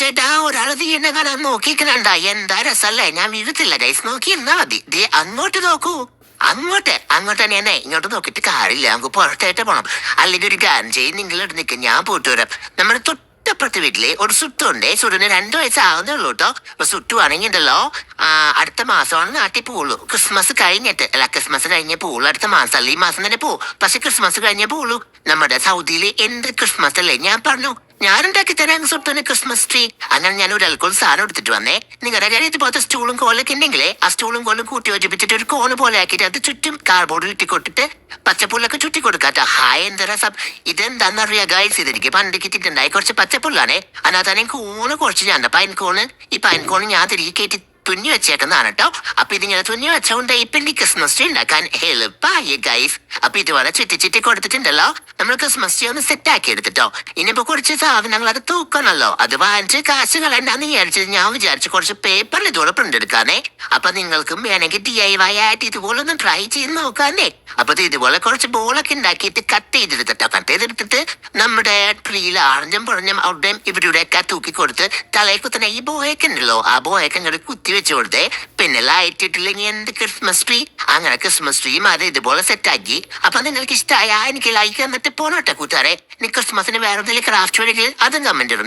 ചേട്ടാ ഒരാൾ തീ എന്നെ കാണാൻ നോക്കിക്കണണ്ട എന്താ രസല്ലേ ഞാൻ വീഴത്തില്ല. ഗൈസ് നോക്കി എന്നാ മതി. ദേ അങ്ങോട്ട് നോക്കൂ. അങ്ങോട്ട്. അങ്ങോട്ട് തന്നെയാണേ ഇങ്ങോട്ട് നോക്കിയിട്ട് കാര്യമില്ല. നമുക്ക് പുറത്തായിട്ട് പോണം. അല്ലെങ്കിൽ ഒരു കാര്യം ചെയ്യും നിങ്ങൾ ഇവിടെ നിൽക്കും. ഞാൻ പോയിട്ട് വരാം. നമ്മുടെ തൊട്ടപ്പുറത്തെ വീട്ടിലെ ഒരു സുട്ടുണ്ട്. സുറിന് രണ്ടു വയസ്സാകുന്നേ ഉള്ളൂ കേട്ടോ. അപ്പൊ സുട്ടു ആണെങ്കിണ്ടല്ലോ ആ, അടുത്ത മാസമാണ് നാട്ടിൽ പോവുള്ളൂ. ക്രിസ്മസ് കഴിഞ്ഞിട്ട്. അല്ല ക്രിസ്മസ് കഴിഞ്ഞേ പോവുള്ളൂ. അടുത്ത മാസം അല്ല? ഈ മാസം തന്നെ പോവും. പക്ഷെ ക്രിസ്മസ് കഴിഞ്ഞേ പോവുള്ളൂ. നമ്മുടെ സൗദിയിൽ എന്ത് ക്രിസ്മസ് അല്ലേ? ഞാൻ പറഞ്ഞു ഞാൻ ഉണ്ടാക്കി തരാൻ സുട്ടന് ക്രിസ്മസ് ട്രീ അങ്ങനെ ഞാൻ ഒരു അൽക്കോൾ സാധനം എടുത്തിട്ട് വന്നേ. നിങ്ങളുടെ കാര്യത്തിൽ പോലത്തെ സ്റ്റൂളും കോലൊക്കെ ഉണ്ടെങ്കിലേ ആ സ്റ്റൂളും കോലും കൂട്ടി യോജിപ്പിച്ചിട്ട് ഒരു കോണ് പോലെ ആക്കിയിട്ട് അത് ചുറ്റും കാർബോർഡിൽ ഇട്ടി കൊട്ടിട്ട് പച്ചപ്പുല്ലൊക്കെ ചുറ്റി കൊടുക്കാട്ടോ ഹായ് എന്താ സബ് ഇതെന്താന്നറിയാ ഗൈസ് ഇതെനിക്ക് പണ്ട് കിട്ടിയിട്ടുണ്ടായി കുറച്ച് പച്ചപ്പുല്ലാണേ. എനിക്ക് കൂണ് കുറച്ച് ഞാൻ പൈൻ കോണ് ഈ പൈൻ കോണ് ഞാൻ തിരികെ കയറ്റി തുന്നി വെച്ചേക്കുന്നതാണ് കേട്ടോ അപ്പൊ ഞാൻ തുന്നി വെച്ചോണ്ട് ഇപ്പൊ എനിക്ക് ക്രിസ്മസ് ട്രീ ഉണ്ടാക്കാൻ എളുപ്പമായി ഗൈസ് അപ്പൊ ഇതുപോലെ ചുറ്റി ചുറ്റി കൊടുത്തിട്ടുണ്ടല്ലോ. നമ്മൾ ക്രിസ്മസ് ട്രീ ഒന്ന് സെറ്റ് ആക്കി എടുത്തിട്ടോ. ഇനിയിപ്പോ കുറച്ച് സാധനങ്ങൾ അത് തൂക്കണല്ലോ. അത് വാങ്ങിച്ച് കാശ് കളയണ്ടെന്ന് വിചാരിച്ചത് ഞാൻ വിചാരിച്ചു കുറച്ച് പേപ്പറിൽ ഇതുപോലെ പ്രിന്റ് എടുക്കാനേ അപ്പൊ നിങ്ങൾക്കും വേണമെങ്കിൽ ഡി ഐ വൈ ആയിട്ട് ഇതുപോലെ ഒന്ന് ട്രൈ ചെയ്ത് നോക്കാനേ അപ്പൊ ഇത് ഇതുപോലെ കുറച്ച് ബോളൊക്കെ ഉണ്ടാക്കിയിട്ട് കട്ട് ചെയ്തെടുത്തിട്ടോ. കട്ട് ചെയ്തെടുത്തിട്ട് നമ്മുടെ ട്രീയിൽ ആറഞ്ചും പുറഞ്ഞും അവിടെയും ഇവരുടെയൊക്കെ തൂക്കി കൊടുത്ത് തലയിൽ കുത്തുന്ന ഈ ബോയൊക്കെ ഉണ്ടല്ലോ. ആ ബോയൊക്കെ ഇങ്ങോട്ട് കുത്തി വെച്ച് കൊടുത്തേ. ഇട്ടില്ലെങ്കിൽ എന്ത് ക്രിസ്മസ് ട്രീ അങ്ങനെ ക്രിസ്മസ് ട്രീ അത് ഇതുപോലെ സെറ്റാക്കി അപ്പൊ നിങ്ങൾക്ക് ഇഷ്ടമായ എനിക്ക് ലൈക്ക് എന്നിട്ട് പോണോട്ടെ കൂട്ടുകാരെ. ക്രിസ്മസിന് വേറെ എന്തെങ്കിലും ക്രാഫ്റ്റ് വേണമെങ്കിൽ അതും കമന്റ് ഇടും